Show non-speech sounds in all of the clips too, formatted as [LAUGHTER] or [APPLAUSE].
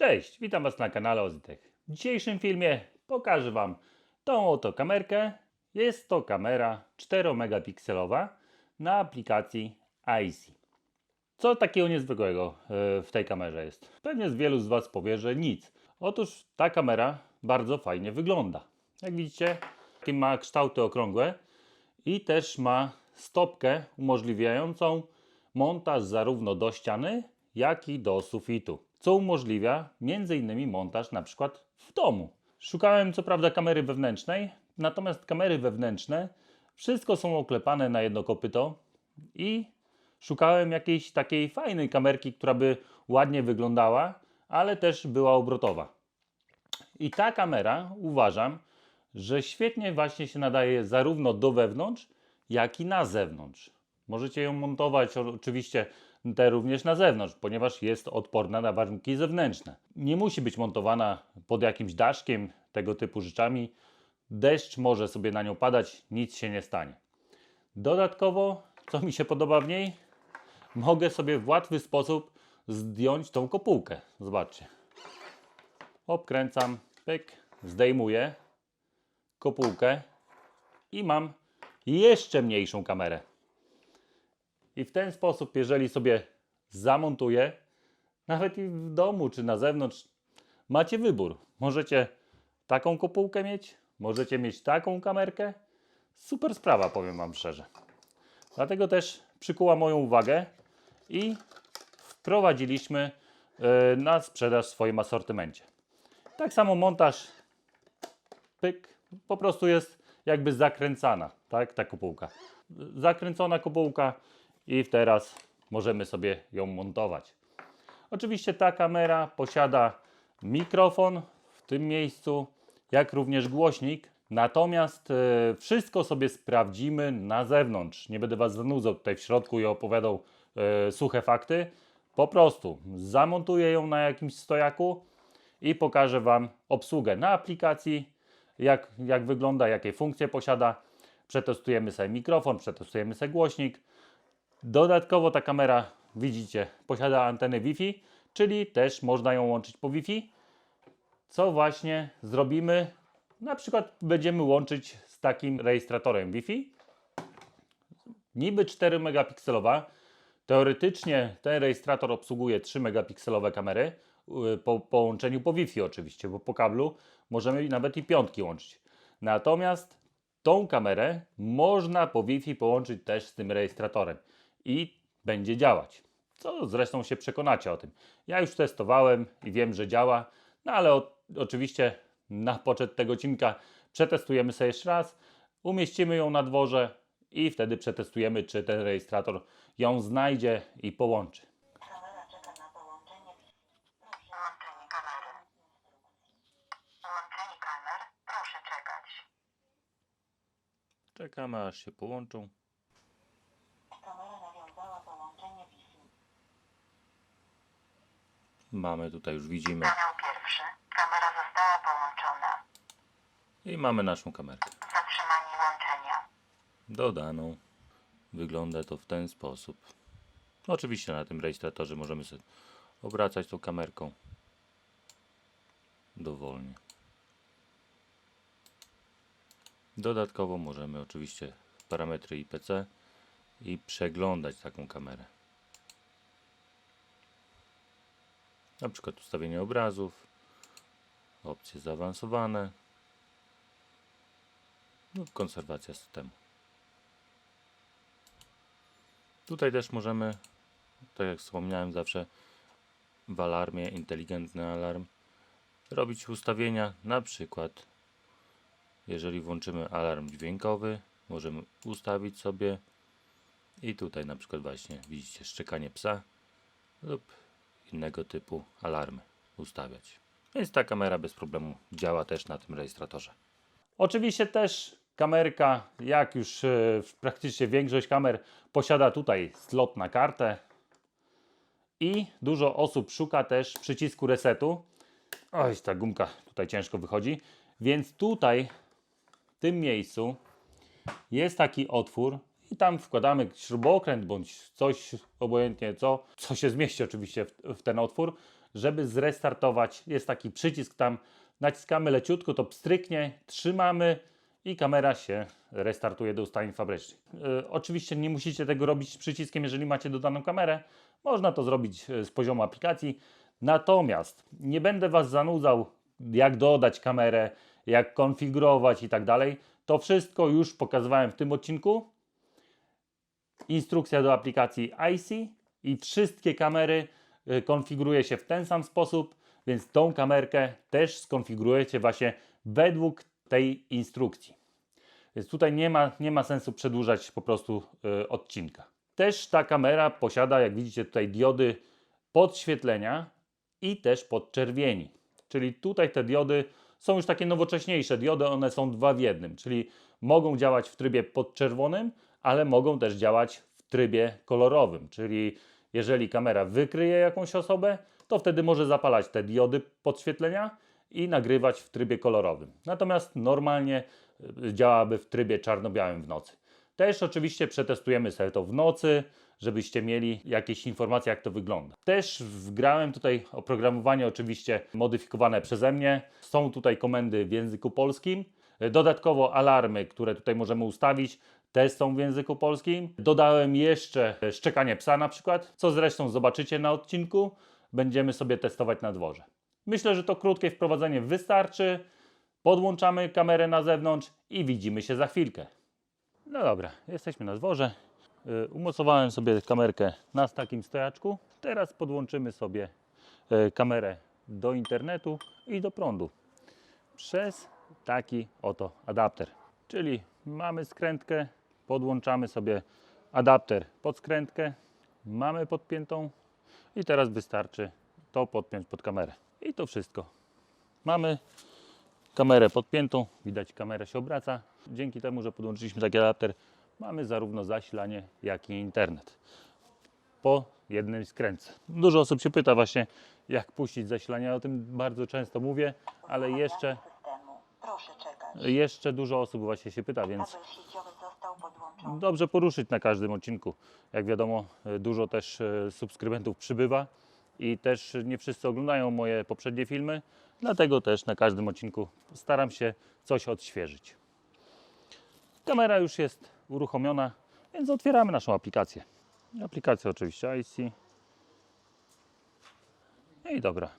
Cześć, witam Was na kanale Ozitech. W dzisiejszym filmie pokażę Wam tą oto kamerkę. Jest to kamera 4 megapikselowa na aplikacji IC. Co takiego niezwykłego e, w tej kamerze jest? Pewnie z wielu z Was powie, że nic. Otóż ta kamera bardzo fajnie wygląda. Jak widzicie, ma kształty okrągłe i też ma stopkę umożliwiającą montaż zarówno do ściany, jak i do sufitu, co umożliwia m.in. montaż na przykład w domu. Szukałem co prawda kamery wewnętrznej, natomiast kamery wewnętrzne wszystko są oklepane na jedno kopyto i szukałem jakiejś takiej fajnej kamerki, która by ładnie wyglądała, ale też była obrotowa. I ta kamera uważam, że świetnie właśnie się nadaje zarówno do wewnątrz, jak i na zewnątrz. Możecie ją montować oczywiście te również na zewnątrz, ponieważ jest odporna na warunki zewnętrzne. Nie musi być montowana pod jakimś daszkiem, tego typu rzeczami. Deszcz może sobie na nią padać, nic się nie stanie. Dodatkowo, co mi się podoba w niej, mogę sobie w łatwy sposób zdjąć tą kopułkę. Zobaczcie. Obkręcam, pyk, zdejmuję kopułkę i mam jeszcze mniejszą kamerę. I w ten sposób, jeżeli sobie zamontuję, nawet i w domu czy na zewnątrz, macie wybór. Możecie taką kopułkę mieć, możecie mieć taką kamerkę. Super sprawa, powiem Wam szczerze. Dlatego też przykuła moją uwagę i wprowadziliśmy e, na sprzedaż w swoim asortymencie. Tak samo montaż, pyk, po prostu jest jakby zakręcana, tak, ta kopułka. Zakręcona kopułka i teraz możemy sobie ją montować. Oczywiście ta kamera posiada mikrofon w tym miejscu, jak również głośnik. Natomiast e, wszystko sobie sprawdzimy na zewnątrz. Nie będę Was zanudzał tutaj w środku i opowiadał e, suche fakty. Po prostu zamontuję ją na jakimś stojaku i pokażę Wam obsługę na aplikacji, jak, jak wygląda, jakie funkcje posiada. Przetestujemy sobie mikrofon, przetestujemy sobie głośnik. Dodatkowo ta kamera, widzicie, posiada antenę Wi-Fi, czyli też można ją łączyć po Wi-Fi. Co właśnie zrobimy? Na przykład będziemy łączyć z takim rejestratorem Wi-Fi. Niby 4 megapikselowa. Teoretycznie ten rejestrator obsługuje 3 megapikselowe kamery y, po połączeniu po Wi-Fi oczywiście, bo po kablu możemy nawet i piątki łączyć. Natomiast tą kamerę można po Wi-Fi połączyć też z tym rejestratorem i będzie działać. Co zresztą się przekonacie o tym. Ja już testowałem i wiem, że działa, no ale o, oczywiście na poczet tego odcinka przetestujemy sobie jeszcze raz, umieścimy ją na dworze i wtedy przetestujemy, czy ten rejestrator ją znajdzie i połączy. Czekamy aż się połączą. Kamera nawiązała połączenie Wi-Fi. Mamy tutaj już widzimy Kanał pierwszy. Kamera została połączona. i mamy naszą kamerkę. Zatrzymanie łączenia. dodaną. Wygląda to w ten sposób. Oczywiście na tym rejestratorze możemy sobie obracać tą kamerką dowolnie. Dodatkowo możemy oczywiście parametry IPC i przeglądać taką kamerę. Na przykład ustawienie obrazów, opcje zaawansowane lub konserwacja systemu. Tutaj też możemy, tak jak wspomniałem zawsze, w alarmie, inteligentny alarm, robić ustawienia, na przykład jeżeli włączymy alarm dźwiękowy, możemy ustawić sobie i tutaj na przykład właśnie widzicie szczekanie psa lub innego typu alarmy ustawiać. Więc ta kamera bez problemu działa też na tym rejestratorze. Oczywiście też kamerka, jak już e, praktycznie większość kamer, posiada tutaj slot na kartę i dużo osób szuka też przycisku resetu. Oj, ta gumka tutaj ciężko wychodzi, więc tutaj w tym miejscu jest taki otwór i tam wkładamy śrubokręt bądź coś, obojętnie co, co się zmieści oczywiście w, w ten otwór żeby zrestartować. Jest taki przycisk tam, naciskamy leciutko, to pstryknie, trzymamy i kamera się restartuje do ustawień fabrycznych. E, oczywiście nie musicie tego robić przyciskiem, jeżeli macie dodaną kamerę. Można to zrobić e, z poziomu aplikacji. Natomiast nie będę Was zanudzał, jak dodać kamerę, jak konfigurować i tak dalej. To wszystko już pokazywałem w tym odcinku. Instrukcja do aplikacji IC i wszystkie kamery y, konfiguruje się w ten sam sposób, więc tą kamerkę też skonfigurujecie właśnie według tej instrukcji. Więc tutaj nie ma, nie ma sensu przedłużać po prostu y, odcinka. Też ta kamera posiada, jak widzicie tutaj, diody podświetlenia i też podczerwieni. Czyli tutaj te diody są już takie nowocześniejsze diody, one są dwa w jednym, czyli mogą działać w trybie podczerwonym, ale mogą też działać w trybie kolorowym, czyli jeżeli kamera wykryje jakąś osobę, to wtedy może zapalać te diody podświetlenia i nagrywać w trybie kolorowym. Natomiast normalnie y, działaby w trybie czarno-białym w nocy. Też oczywiście przetestujemy sobie to w nocy, żebyście mieli jakieś informacje, jak to wygląda. Też wgrałem tutaj oprogramowanie, oczywiście modyfikowane przeze mnie. Są tutaj komendy w języku polskim. Dodatkowo alarmy, które tutaj możemy ustawić, też są w języku polskim. Dodałem jeszcze szczekanie psa na przykład, co zresztą zobaczycie na odcinku. Będziemy sobie testować na dworze. Myślę, że to krótkie wprowadzenie wystarczy. Podłączamy kamerę na zewnątrz i widzimy się za chwilkę. No dobra, jesteśmy na dworze. Y, Umocowałem sobie kamerkę na takim stojaczku. Teraz podłączymy sobie y, kamerę do internetu i do prądu przez taki oto adapter. Czyli mamy skrętkę, podłączamy sobie adapter pod skrętkę, mamy podpiętą i teraz wystarczy to podpiąć pod kamerę. I to wszystko. Mamy kamerę podpiętą, widać kamera się obraca. Dzięki temu, że podłączyliśmy taki adapter, mamy zarówno zasilanie, jak i internet po jednym skręcie. Dużo osób się pyta właśnie, jak puścić zasilanie, o tym bardzo często mówię, ale jeszcze, Systemu. Proszę czekać. jeszcze dużo osób właśnie się pyta, więc został podłączony. dobrze poruszyć na każdym odcinku. Jak wiadomo, e, dużo też e, subskrybentów przybywa i też nie wszyscy oglądają moje poprzednie filmy, dlatego też na każdym odcinku staram się coś odświeżyć. Kamera już jest uruchomiona, więc otwieramy naszą aplikację. Aplikację oczywiście IC. No I dobra.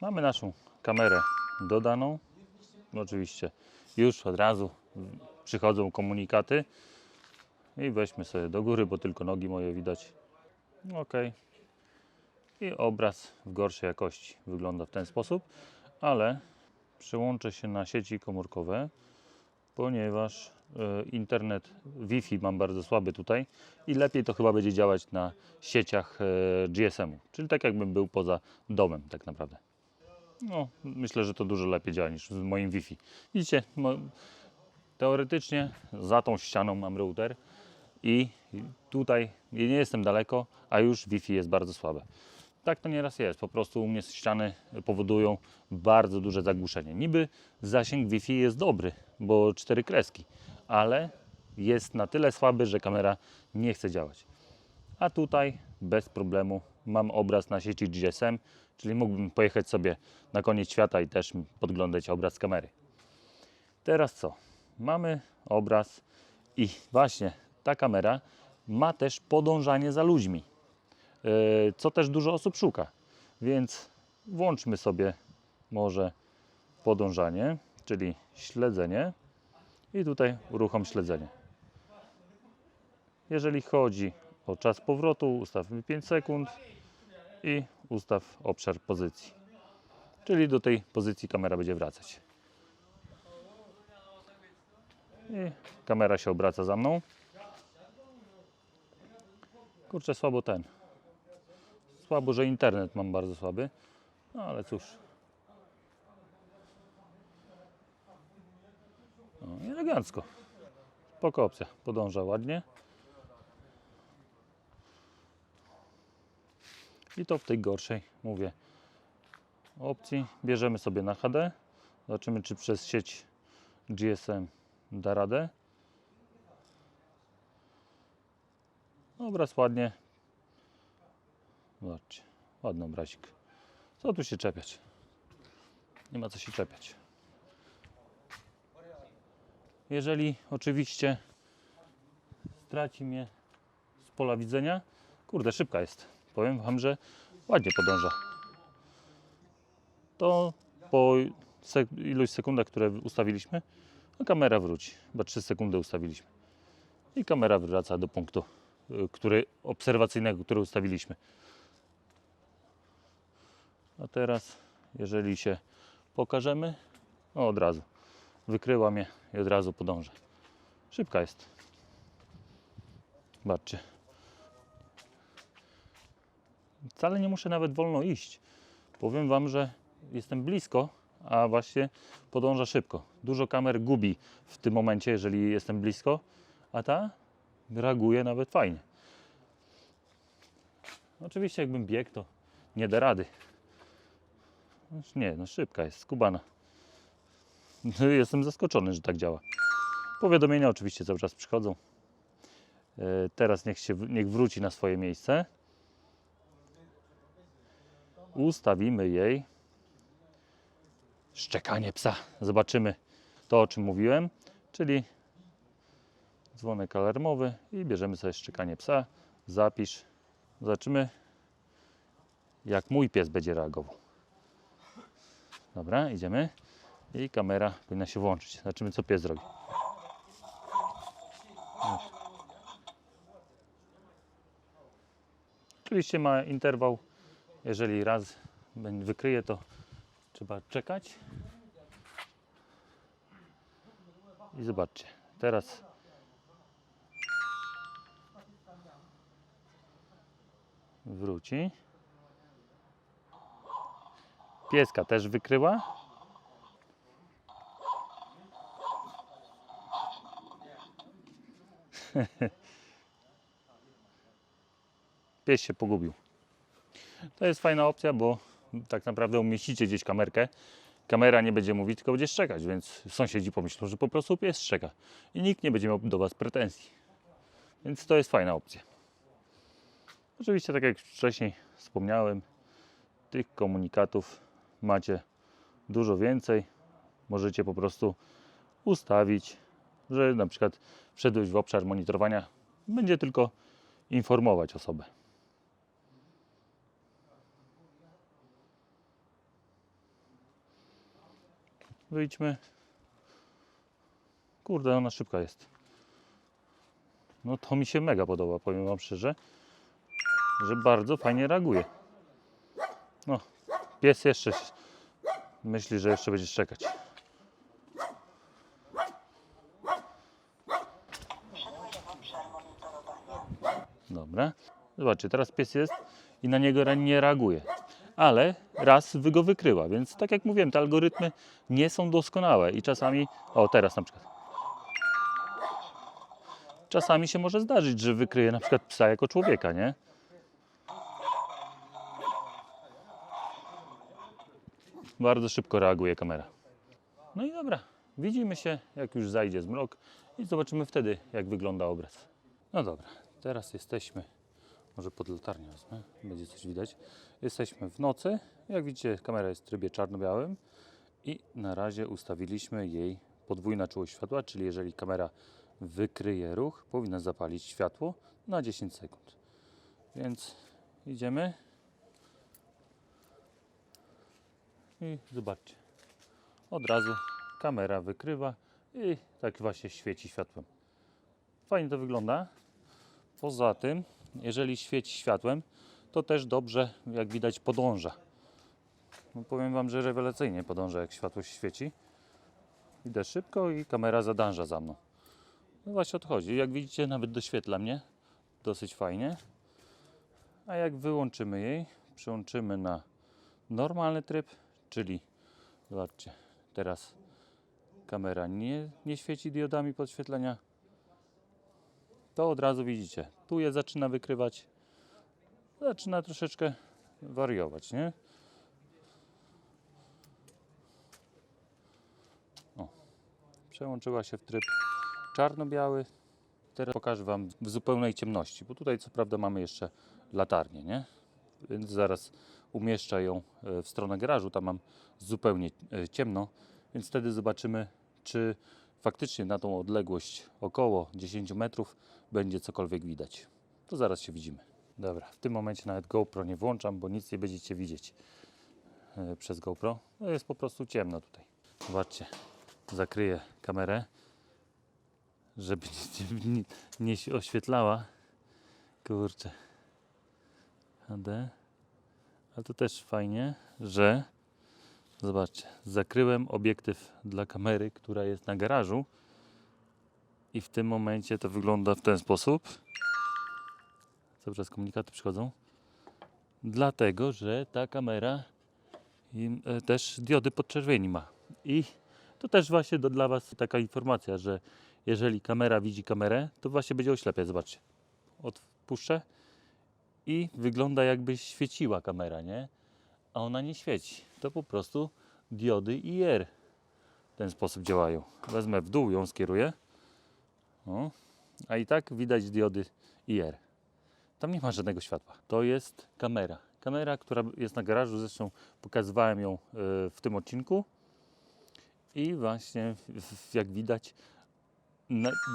Mamy naszą kamerę dodaną. Oczywiście już od razu przychodzą komunikaty. I weźmy sobie do góry, bo tylko nogi moje widać. Ok. I obraz w gorszej jakości wygląda w ten sposób, ale przyłączę się na sieci komórkowe, ponieważ e, internet Wi-Fi mam bardzo słaby tutaj i lepiej to chyba będzie działać na sieciach e, GSM-u, czyli tak jakbym był poza domem tak naprawdę. No, myślę, że to dużo lepiej działa niż z moim Wi-Fi. Widzicie, teoretycznie za tą ścianą mam router i tutaj nie jestem daleko, a już Wi-Fi jest bardzo słabe. Tak to nieraz jest, po prostu u mnie ściany powodują bardzo duże zagłuszenie. Niby zasięg Wi-Fi jest dobry, bo cztery kreski, ale jest na tyle słaby, że kamera nie chce działać. A tutaj bez problemu mam obraz na sieci GSM, czyli mógłbym pojechać sobie na koniec świata i też podglądać obraz kamery. Teraz co? Mamy obraz i właśnie ta kamera ma też podążanie za ludźmi, yy, co też dużo osób szuka. Więc włączmy sobie może podążanie, czyli śledzenie i tutaj uruchom śledzenie. Jeżeli chodzi o czas powrotu, ustawmy 5 sekund i ustaw obszar pozycji. Czyli do tej pozycji kamera będzie wracać. I kamera się obraca za mną. Kurczę, słabo ten. Słabo, że internet mam bardzo słaby. No ale cóż. No, elegancko. Spoko opcja. Podąża ładnie. I to w tej gorszej, mówię, opcji. Bierzemy sobie na HD. Zobaczymy, czy przez sieć GSM da radę. Obraz ładnie. Zobaczcie, ładny obrazik. Co tu się czepiać? Nie ma co się czepiać. Jeżeli oczywiście straci mnie z pola widzenia, kurde, szybka jest. Powiem Wam, że ładnie podąża. To po iluś sekundach, które ustawiliśmy, no kamera wróci. Chyba 3 sekundy ustawiliśmy. I kamera wraca do punktu y, który, obserwacyjnego, który ustawiliśmy. A teraz, jeżeli się pokażemy, no od razu wykryła mnie i od razu podąża. Szybka jest. Zobaczcie. Wcale nie muszę nawet wolno iść. Powiem Wam, że jestem blisko, a właśnie podąża szybko. Dużo kamer gubi w tym momencie, jeżeli jestem blisko, a ta reaguje nawet fajnie. Oczywiście jakbym biegł, to nie da rady. Znaczy Nie, no szybka jest, skubana. Jestem zaskoczony, że tak działa. Powiadomienia oczywiście cały czas przychodzą. E, Teraz niech, się, niech wróci na swoje miejsce. Ustawimy jej szczekanie psa. Zobaczymy to, o czym mówiłem, czyli dzwonek alarmowy i bierzemy sobie szczekanie psa. Zapisz. Zobaczymy, jak mój pies będzie reagował. Dobra, idziemy. I kamera powinna się włączyć. Zobaczymy, co pies zrobi. Oczywiście ma interwał. Jeżeli raz wykryje, to trzeba czekać. I zobaczcie, teraz wróci. Pieska też wykryła. [LAUGHS] Pies się pogubił. To jest fajna opcja, bo tak naprawdę umieścicie gdzieś kamerkę. Kamera nie będzie mówić, tylko będzie szczekać, więc sąsiedzi pomyślą, że po prostu pies szczeka. I nikt nie będzie miał do Was pretensji. Więc to jest fajna opcja. Oczywiście, tak jak wcześniej wspomniałem, tych komunikatów macie dużo więcej. Możecie po prostu ustawić, że na przykład wszedłeś w obszar monitorowania, będzie tylko informować osobę. Wyjdźmy. Kurde, ona szybka jest. No to mi się mega podoba, powiem Wam szczerze, że bardzo fajnie reaguje. No, pies jeszcze myśli, że jeszcze będzie czekać. Dobra. Zobaczcie, teraz pies jest i na niego nie reaguje. Ale raz wy go wykryła, więc tak jak mówiłem, te algorytmy nie są doskonałe i czasami, o teraz na przykład, czasami się może zdarzyć, że wykryje na przykład psa jako człowieka, nie? Bardzo szybko reaguje kamera. No i dobra, widzimy się, jak już zajdzie zmrok i zobaczymy wtedy, jak wygląda obraz. No dobra, teraz jesteśmy, może pod latarnią wezmę, będzie coś widać. Jesteśmy w nocy, jak widzicie kamera jest w trybie czarno-białym i na razie ustawiliśmy jej podwójna czułość światła, czyli jeżeli kamera wykryje ruch, powinna zapalić światło na 10 sekund. Więc idziemy i zobaczcie, od razu kamera wykrywa i tak właśnie świeci światłem. Fajnie to wygląda. Poza tym, jeżeli świeci światłem, to też dobrze, jak widać, podąża. No powiem Wam, że rewelacyjnie podąża, jak światło świeci. Idę szybko i kamera zadąża za mną. No właśnie o to chodzi. Jak widzicie, nawet doświetla mnie dosyć fajnie. A jak wyłączymy jej, przełączymy na normalny tryb, czyli zobaczcie, teraz kamera nie, nie świeci diodami podświetlenia, to od razu widzicie, tu je zaczyna wykrywać, zaczyna troszeczkę wariować, nie? O, przełączyła się w tryb czarno-biały. Teraz pokażę Wam w zupełnej ciemności, bo tutaj co prawda mamy jeszcze latarnię, nie? Więc zaraz umieszczę ją e, w stronę garażu, tam mam zupełnie e, ciemno, więc wtedy zobaczymy, czy faktycznie na tą odległość około 10 metrów będzie cokolwiek widać. To zaraz się widzimy. Dobra, w tym momencie nawet GoPro nie włączam, bo nic nie będziecie widzieć e, przez GoPro. No jest po prostu ciemno tutaj. Zobaczcie, zakryję kamerę, żeby nie, nie, nie oświetlała. Kurczę. HD. Ale to też fajnie, że zobaczcie, zakryłem obiektyw dla kamery, która jest na garażu i w tym momencie to wygląda w ten sposób. Cały czas komunikaty przychodzą. Dlatego, że ta kamera e, też diody podczerwieni ma. I to też właśnie do, dla Was taka informacja, że jeżeli kamera widzi kamerę, to właśnie będzie oślepiać. Zobaczcie. Odpuszczę i wygląda jakby świeciła kamera, nie? A ona nie świeci. To po prostu diody IR w ten sposób działają. Wezmę w dół, ją skieruję. O. A i tak widać diody IR. Tam nie ma żadnego światła. To jest kamera. Kamera, która jest na garażu, zresztą pokazywałem ją e, w tym odcinku. I właśnie, jak widać,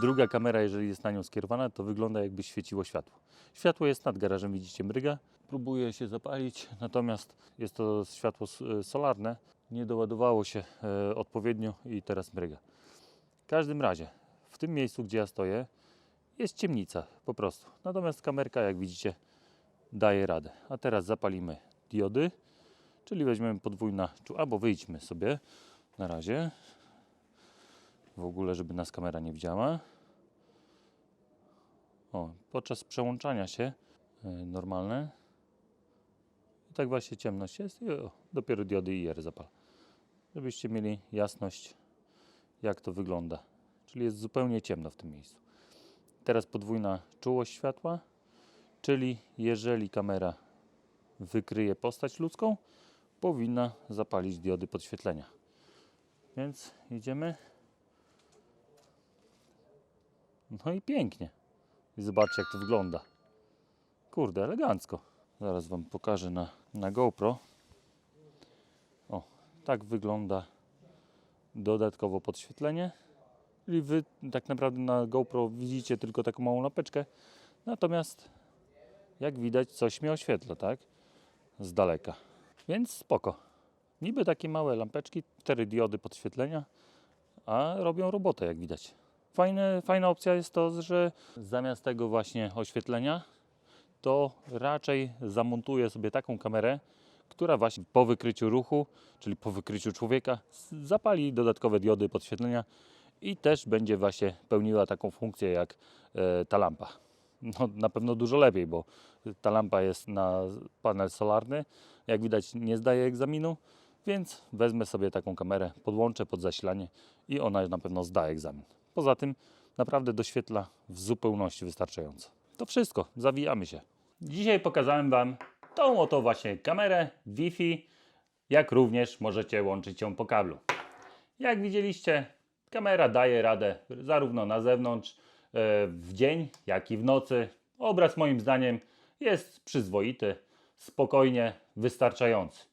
druga kamera, jeżeli jest na nią skierowana, to wygląda jakby świeciło światło. Światło jest nad garażem, widzicie, mryga. Próbuje się zapalić, natomiast jest to światło e, solarne. Nie doładowało się e, odpowiednio i teraz mryga. W każdym razie, w tym miejscu, gdzie ja stoję, jest ciemnica po prostu. Natomiast kamerka, jak widzicie, daje radę. A teraz zapalimy diody, czyli weźmiemy podwójna, albo wyjdźmy sobie na razie. W ogóle, żeby nas kamera nie widziała. O, podczas przełączania się y, normalne. I tak właśnie ciemność jest i o, dopiero diody IR zapal. Żebyście mieli jasność, jak to wygląda. Czyli jest zupełnie ciemno w tym miejscu. Teraz podwójna czułość światła, czyli jeżeli kamera wykryje postać ludzką, powinna zapalić diody podświetlenia. Więc idziemy. No i pięknie. I zobaczcie, jak to wygląda. Kurde, elegancko. Zaraz Wam pokażę na, na GoPro. O, tak wygląda dodatkowo podświetlenie. Czyli Wy tak naprawdę na GoPro widzicie tylko taką małą lampeczkę. Natomiast, jak widać, coś mnie oświetla, tak? Z daleka. Więc spoko. Niby takie małe lampeczki, cztery diody podświetlenia, a robią robotę, jak widać. Fajne, fajna opcja jest to, że zamiast tego właśnie oświetlenia, to raczej zamontuję sobie taką kamerę, która właśnie po wykryciu ruchu, czyli po wykryciu człowieka, zapali dodatkowe diody podświetlenia i też będzie właśnie pełniła taką funkcję jak e, ta lampa. No, na pewno dużo lepiej, bo ta lampa jest na panel solarny. Jak widać, nie zdaje egzaminu, więc wezmę sobie taką kamerę, podłączę pod zasilanie i ona na pewno zda egzamin. Poza tym naprawdę doświetla w zupełności wystarczająco. To wszystko, zawijamy się. Dzisiaj pokazałem Wam tą oto właśnie kamerę Wi-Fi, jak również możecie łączyć ją po kablu. Jak widzieliście, kamera daje radę zarówno na zewnątrz, e, w dzień, jak i w nocy. Obraz moim zdaniem jest przyzwoity, spokojnie wystarczający.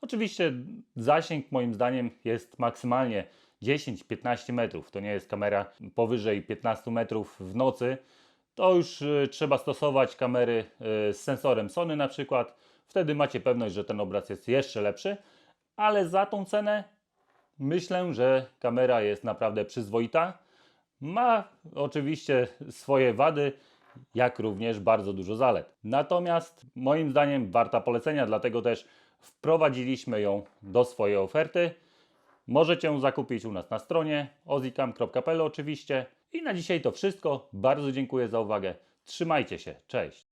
Oczywiście zasięg moim zdaniem jest maksymalnie 10-15 metrów. To nie jest kamera powyżej 15 metrów w nocy. To już y, trzeba stosować kamery y, z sensorem Sony na przykład. Wtedy macie pewność, że ten obraz jest jeszcze lepszy, ale za tą cenę myślę, że kamera jest naprawdę przyzwoita. Ma oczywiście swoje wady, jak również bardzo dużo zalet. Natomiast moim zdaniem warta polecenia, dlatego też wprowadziliśmy ją do swojej oferty. Możecie ją zakupić u nas na stronie ozikam.pl oczywiście. I na dzisiaj to wszystko. Bardzo dziękuję za uwagę. Trzymajcie się. Cześć.